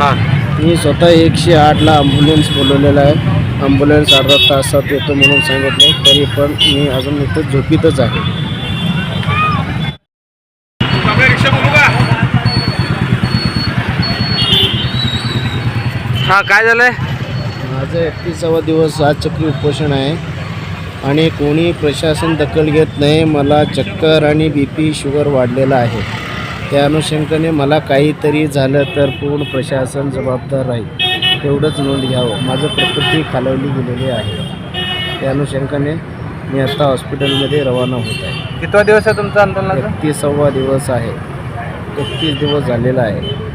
मी स्वतः एकशे आठला ॲम्ब्युलन्स बोलवलेला आहे. ॲम्ब्युलन्स अर्धा तासात येतो म्हणून सांगितलं तरी पण मी अजून इथं झोपीतच आहे. हा काय झालंय? माझं एकतीसावा दिवस आज चक्री उपोषण आहे. आणि कोणी प्रशासन दखल घेत नाही मला चक्कर आणि बी पी शुगर वाढलेला आहे. त्या अनुषंगाने मला काहीतरी झालं तर पूर्ण प्रशासन जबाबदार राहील तेवढंच नोंद घ्यावं. माझं प्रकृती खालवली गेलेली आहे. त्या अनुषंगाने मी आता हॉस्पिटलमध्ये रवाना होत आहे. कितवा दिवस आहे तुमचा आंदोलनाचा एकतीसावा दिवस आहे. एकतीस दिवस झालेला आहे.